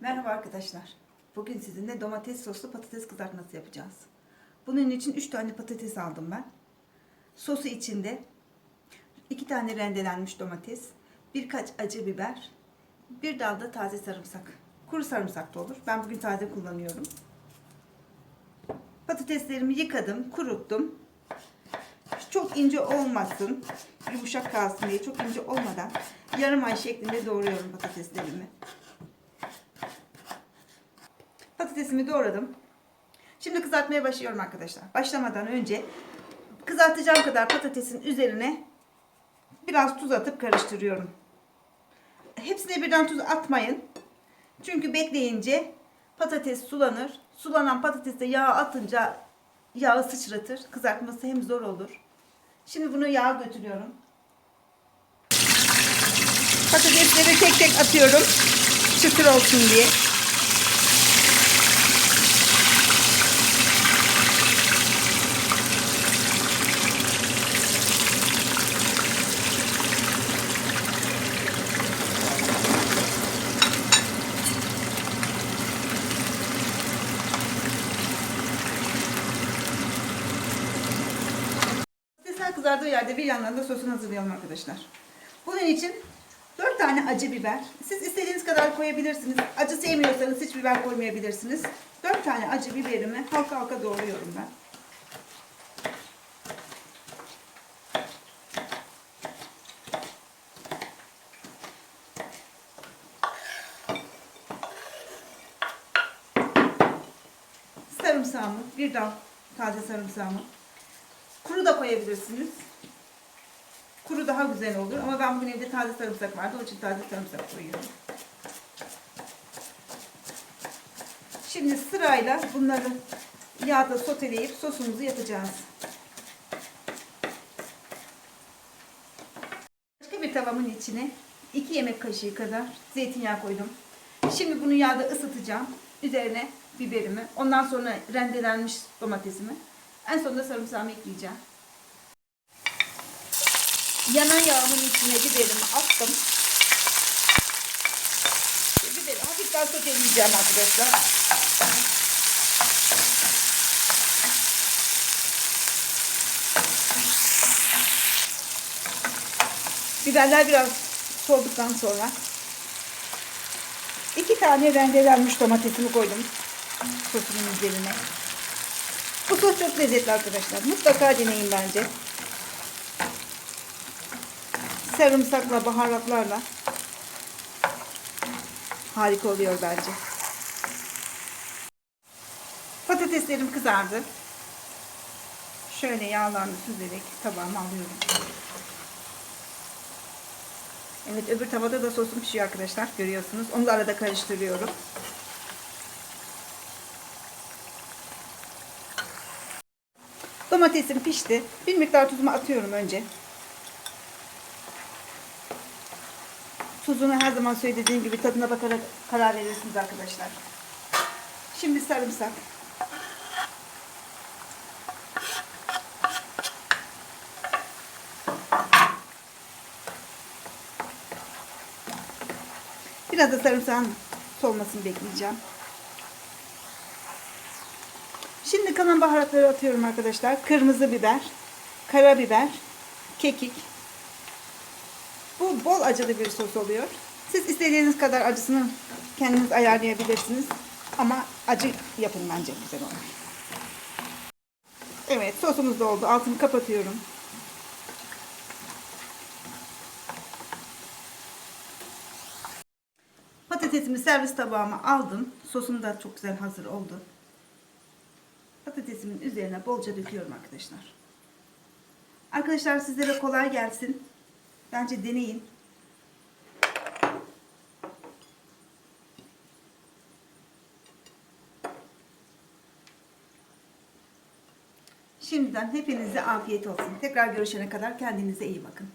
Merhaba arkadaşlar. Bugün sizinle domates soslu patates kızartması yapacağız. Bunun için 3 tane patates aldım ben. Sosu içinde 2 tane rendelenmiş domates, birkaç acı biber, bir dal da taze sarımsak. Kuru sarımsak da olur. Ben bugün taze kullanıyorum. Patateslerimi yıkadım, kuruttum. Çok ince olmasın, yumuşak kalsın diye çok ince olmadan yarım ay şeklinde doğruyorum patateslerimi. Patatesimi doğradım. Şimdi kızartmaya başlıyorum arkadaşlar. Başlamadan önce kızartacağım kadar patatesin üzerine biraz tuz atıp karıştırıyorum. Hepsine birden tuz atmayın. Çünkü bekleyince patates sulanır. Sulanan patateste yağ atınca yağı sıçratır. Kızartması hem zor olur. Şimdi bunu yağa götürüyorum. Patatesleri tek tek atıyorum. Çıtır olsun diye. Kızardığı yerde bir yandan da sosunu hazırlayalım arkadaşlar. Bunun için 4 tane acı biber. Siz istediğiniz kadar koyabilirsiniz. Acı sevmiyorsanız hiç biber koymayabilirsiniz. 4 tane acı biberimi halka halka doğruyorum ben. Sarımsağımı, bir dal taze sarımsağımı. Kuru da koyabilirsiniz. Kuru daha güzel olur ama ben bugün evde taze sarımsak vardı. Onun için taze sarımsak koyuyorum. Şimdi sırayla bunları yağda soteleyip sosumuzu yapacağız. Başka bir tavamın içine 2 yemek kaşığı kadar zeytinyağı koydum. Şimdi bunu yağda ısıtacağım. Üzerine biberimi, ondan sonra rendelenmiş domatesimi, en sonunda sarımsağımı ekleyeceğim. Yanan yağımın içine biberimi attım. Biberi hafiften soteleyeceğim arkadaşlar. Biberler biraz soğuduktan sonra iki tane rendelenmiş domatesimi koydum sosumun üzerine. Bu sos çok lezzetli arkadaşlar. Mutlaka deneyin bence. Sarımsakla, baharatlarla harika oluyor bence. Patateslerim kızardı. Şöyle yağlarını süzerek tabağıma alıyorum. Evet öbür tavada da sosum pişiyor arkadaşlar. Görüyorsunuz. Onu da arada karıştırıyorum. Domatesim pişti. Bir miktar tuzumu atıyorum önce. Tuzunu her zaman söylediğim gibi tadına bakarak karar verirsiniz arkadaşlar. Şimdi sarımsak. Biraz da sarımsağın solmasını bekleyeceğim. Şimdi kalan baharatları atıyorum arkadaşlar. Kırmızı biber, karabiber, kekik. Bu bol acılı bir sos oluyor. Siz istediğiniz kadar acısını kendiniz ayarlayabilirsiniz. Ama acı yapın bence güzel olur. Evet sosumuz da oldu. Altını kapatıyorum. Patatesimi servis tabağıma aldım. Sosum da çok güzel hazır oldu. Patatesimin üzerine bolca döküyorum arkadaşlar. Arkadaşlar sizlere kolay gelsin. Bence deneyin. Şimdiden hepinize afiyet olsun. Tekrar görüşene kadar kendinize iyi bakın.